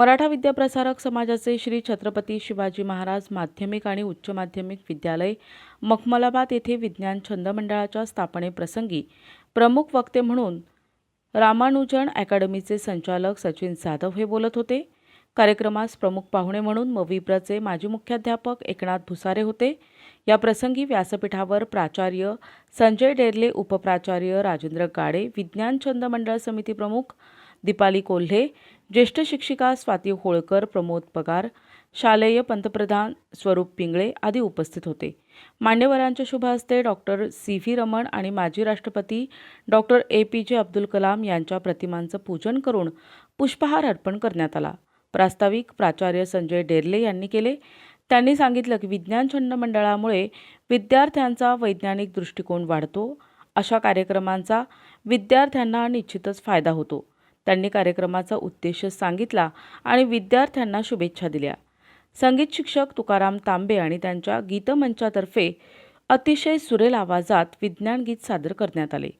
मराठा विद्याप्रसारक समाजाचे श्री छत्रपती शिवाजी महाराज माध्यमिक आणि उच्च माध्यमिक विद्यालय मखमलाबाद येथे विज्ञान छंद मंडळाच्या स्थापनेप्रसंगी प्रमुख वक्ते म्हणून रामानुजन अकॅडमीचे संचालक सचिन जाधव हे बोलत होते. कार्यक्रमास प्रमुख पाहुणे म्हणून मविप्रचे माजी मुख्याध्यापक एकनाथ भुसारे होते. या प्रसंगी व्यासपीठावर प्राचार्य संजय डेरले उपप्राचार्य राजेंद्र गाडे विज्ञान छंद मंडळ समिती प्रमुख दीपाली कोल्हे ज्येष्ठ शिक्षिका स्वाती होळकर प्रमोद पगार शालेय पंतप्रधान स्वरूप पिंगळे आदी उपस्थित होते. मान्यवरांच्या शुभ हस्ते डॉक्टर सी व्ही रमण आणि माजी राष्ट्रपती डॉक्टर ए पी जे अब्दुल कलाम यांच्या प्रतिमांचं पूजन करून पुष्पहार अर्पण करण्यात आला. प्रास्ताविक प्राचार्य संजय डेरले यांनी केले. त्यांनी सांगितलं की विज्ञान छंद मंडळामुळे विद्यार्थ्यांचा वैज्ञानिक दृष्टिकोन वाढतो. अशा कार्यक्रमांचा विद्यार्थ्यांना निश्चितच फायदा होतो. त्यांनी कार्यक्रमाचा उद्देश सांगितला आणि विद्यार्थ्यांना शुभेच्छा दिल्या. संगीत शिक्षक तुकाराम तांबे आणि त्यांच्या गीतमंचातर्फे अतिशय सुरेल आवाजात विज्ञान गीत सादर करण्यात आले.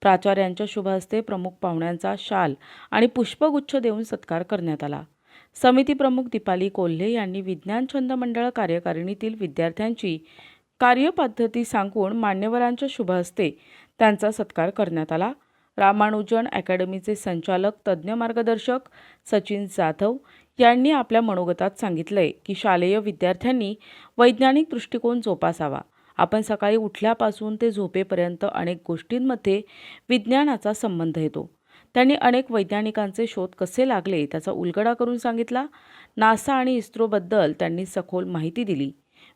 प्राचार्यांच्या शुभ हस्ते प्रमुख पाहुण्यांचा शाल आणि पुष्पगुच्छ देऊन सत्कार करण्यात आला. समिती प्रमुख दीपाली कोल्हे यांनी विज्ञान छंद मंडळ कार्यकारिणीतील विद्यार्थ्यांची कार्यपद्धती सांगून मान्यवरांच्या शुभ हस्ते त्यांचा सत्कार करण्यात आला. रामानुजन अकॅडमीचे संचालक तज्ज्ञ मार्गदर्शक सचिन जाधव यांनी आपल्या मनोगतात सांगितलंय की शालेय विद्यार्थ्यांनी वैज्ञानिक दृष्टिकोन जोपासावा. आपण सकाळी उठल्यापासून ते झोपेपर्यंत अनेक गोष्टींमध्ये विज्ञानाचा संबंध येतो. त्यांनी अनेक वैज्ञानिकांचे शोध कसे लागले त्याचा उलगडा करून सांगितला. नासा आणि इस्रोबद्दल त्यांनी सखोल माहिती दिली.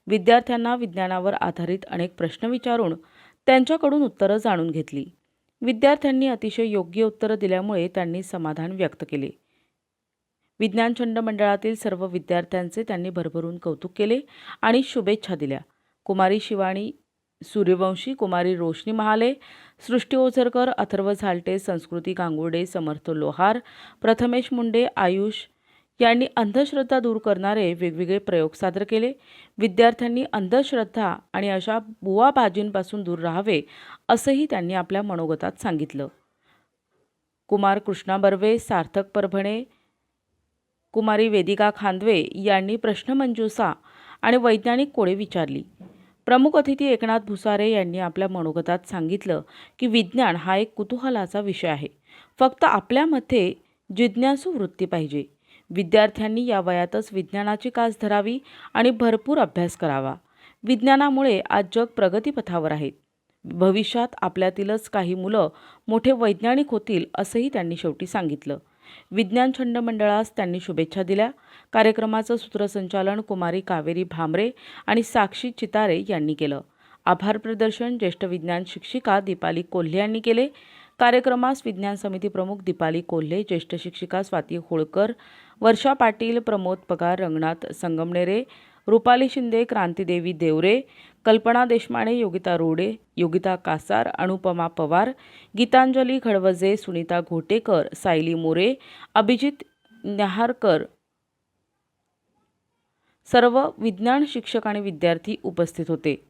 विद्यार्थ्यांना विज्ञानावर आधारित अनेक प्रश्न विचारून त्यांच्याकडून उत्तरं जाणून घेतली. विद्यार्थ्यांनी अतिशय योग्य उत्तरं दिल्यामुळे त्यांनी समाधान व्यक्त केले. विज्ञान छंद मंडळातील सर्व विद्यार्थ्यांचे त्यांनी भरभरून कौतुक केले आणि शुभेच्छा दिल्या. कुमारी शिवाणी सूर्यवंशी कुमारी रोशनी महाले सृष्टी ओझरकर अथर्व झालटे संस्कृती गांगुर्डे समर्थ लोहार प्रथमेश मुंडे आयुष यांनी अंधश्रद्धा दूर करणारे वेगवेगळे प्रयोग सादर केले. विद्यार्थ्यांनी अंधश्रद्धा आणि अशा बुवाबाजींपासून दूर राहावे असंही त्यांनी आपल्या मनोगतात सांगितलं. कुमार कृष्णा बर्वे सार्थक परभणे कुमारी वेदिका खांदवे यांनी प्रश्नमंजुषा आणि वैज्ञानिक कोडे विचारली. प्रमुख अतिथी एकनाथ भुसारे यांनी आपल्या मनोगतात सांगितलं की विज्ञान हा एक कुतूहलाचा विषय आहे. फक्त आपल्यामध्ये जिज्ञासू वृत्ती पाहिजे. विद्यार्थ्यांनी या वयातच विज्ञानाची कास धरावी आणि भरपूर अभ्यास करावा. विज्ञानामुळे आज जग प्रगतीपथावर आहेत भविष्यात आपल्यातीलच काही मुलं मोठे वैज्ञानिक होतील असंही त्यांनी शेवटी सांगितलं. विज्ञान छंद मंडळास त्यांनी शुभेच्छा दिल्या. कार्यक्रमाचं सूत्रसंचालन कुमारी कावेरी भामरे आणि साक्षी चितारे यांनी केलं. आभार प्रदर्शन ज्येष्ठ विज्ञान शिक्षिका दीपाली कोल्हे यांनी केले. कार्यक्रमास विज्ञान समिती प्रमुख दीपाली कोल्हे ज्येष्ठ शिक्षिका स्वाती होळकर वर्षा पाटील प्रमोद पगार रंगनाथ संगमनेरे रुपाली शिंदे क्रांतीदेवी देवरे कल्पना देशमाने योगिता रोडे योगिता कासार अनुपमा पवार गीतांजली खडवजे सुनीता घोटेकर सायली मोरे अभिजित न्याहारकर सर्व विज्ञान शिक्षक आणि विद्यार्थी उपस्थित होते.